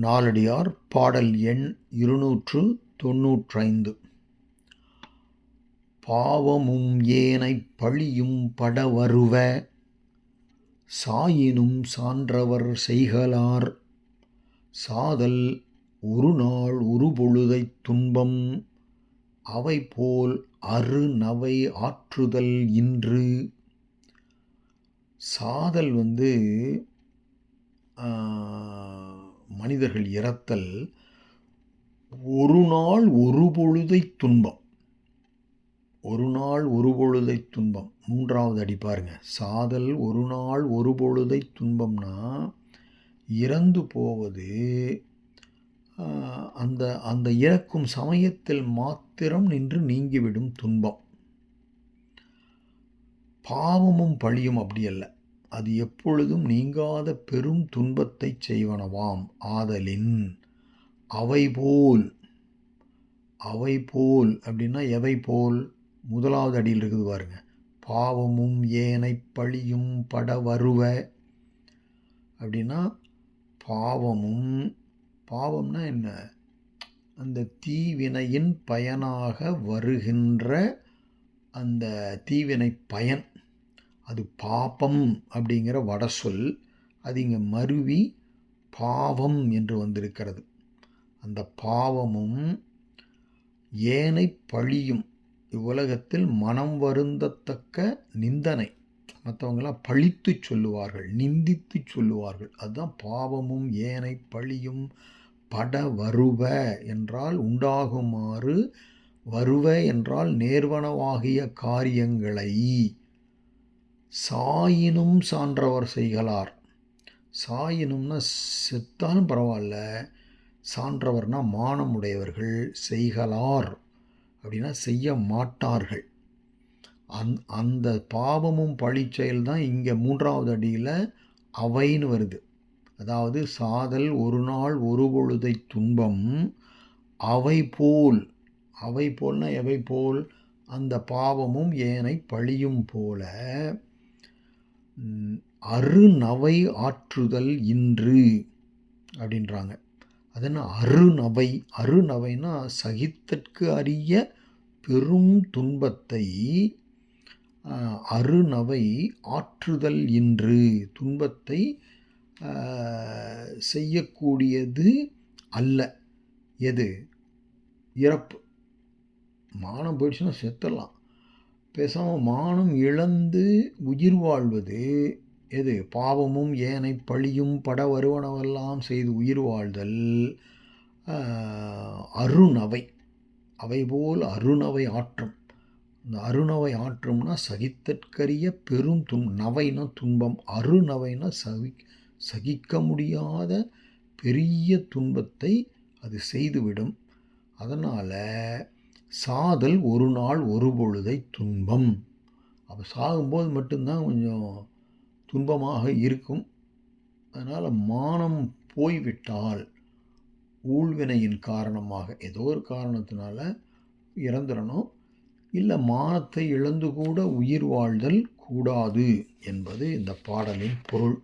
நாலடியார் பாடல் எண் இருநூற்று தொன்னூற்றைந்து. பாவமும் ஏனைப் பழியும் படவருவ சாயினும் சான்றவர் செய்கலார் சாதல் ஒரு நாள் ஒரு ஒருபொழுதைத் துன்பம் அவை போல் அரு அருநவை ஆற்றுதல் இன்று. சாதல் வந்து மனிதர்கள் இறத்தல் ஒரு நாள் ஒரு பொழுதை துன்பம். ஒரு நாள் ஒரு பொழுதை துன்பம். மூன்றாவது அடி பாருங்க. சாதல் ஒரு நாள் ஒரு பொழுதை துன்பம்னா இறந்து போவது அந்த அந்த இறக்கும் சமயத்தில் மாத்திரம் நின்று நீங்கிவிடும் துன்பம். பாவமும் பழியும் அப்படி அல்ல. அது எப்பொழுதும் நீங்காத பெரும் துன்பத்தைச் செய்வனவாம். ஆதலின் அவை போல் அவை போல் அப்படின்னா எவை போல் முதலாவது அடியில் இருக்குது பாருங்க. பாவமும் ஏனை பழியும் பட வருவ அப்படின்னா பாவமும் பாவம்னா என்ன? அந்த தீவினையின் பயனாக வருகின்ற அந்த தீவினை பயன். அது பாப்பம் அப்படிங்கிற வட சொல் அது இங்கே மருவி பாவம் என்று வந்திருக்கிறது. அந்த பாவமும் ஏனை பழியும். இவ்வுலகத்தில் மனம் வருந்தத்தக்க நிந்தனை. மற்றவங்களாம் பழித்து சொல்லுவார்கள் நிந்தித்து சொல்லுவார்கள். அதுதான் பாவமும் ஏனை பழியும் பட வருவ என்றால் உண்டாகுமாறு வருவ என்றால் நேர்வனவாகிய காரியங்களை சாயினும் சான்றவர் செய்கலார் சாயினும்னா செத்தாலும் பரவாயில்ல சான்றவர்னா மானம் உடையவர்கள் செய்கலார் அப்படின்னா செய்ய மாட்டார்கள். அந் அந்த பாவமும் பழி செயல் தான் இங்கே மூன்றாவது அடியில் அவைன்னு வருது. அதாவது சாதல் ஒரு நாள் ஒரு பொழுதை துன்பம் அவை போல் அவை போல்னா எவை போல்? அந்த பாவமும் ஏனை பழியும் போல அருநவை ஆற்றுதல் இன்று அப்படின்றாங்க. அது என்ன அருநவை அருநவைனா சகித்தற்கு அறிய பெரும் துன்பத்தை அருநவை ஆற்றுதல் இன்று துன்பத்தை செய்யக்கூடியது அல்ல. எது? இறப்பு. மானம் போயிடுச்சுன்னா செத்துடலாம். பேசாமல் மானம் இழந்து உயிர் வாழ்வது எது? பாவமும் ஏனை பழியும் பட வருவனவெல்லாம் செய்து உயிர் வாழ்தல் அருணவை. அவை போல் அருணவை ஆற்றும். இந்த அருணவை ஆற்றும்னா சகித்தற்கரிய பெரும் துன் நவைனா துன்பம். அருணவைனா சகி சகிக்க முடியாத பெரிய துன்பத்தை அது செய்துவிடும். அதனால் சாதல் ஒரு நாள் ஒரு பொழுதை துன்பம். அப்போ சாகும்போது மட்டும்தான் கொஞ்சம் துன்பமாக இருக்கும். அதனால் மானம் போய்விட்டால் ஊழ்வினையின் காரணமாக ஏதோ ஒரு காரணத்தினால இறந்துடணும். இல்லை மானத்தை இழந்து கூட உயிர் வாழ்தல் கூடாது என்பது இந்த பாடலின் பொருள்.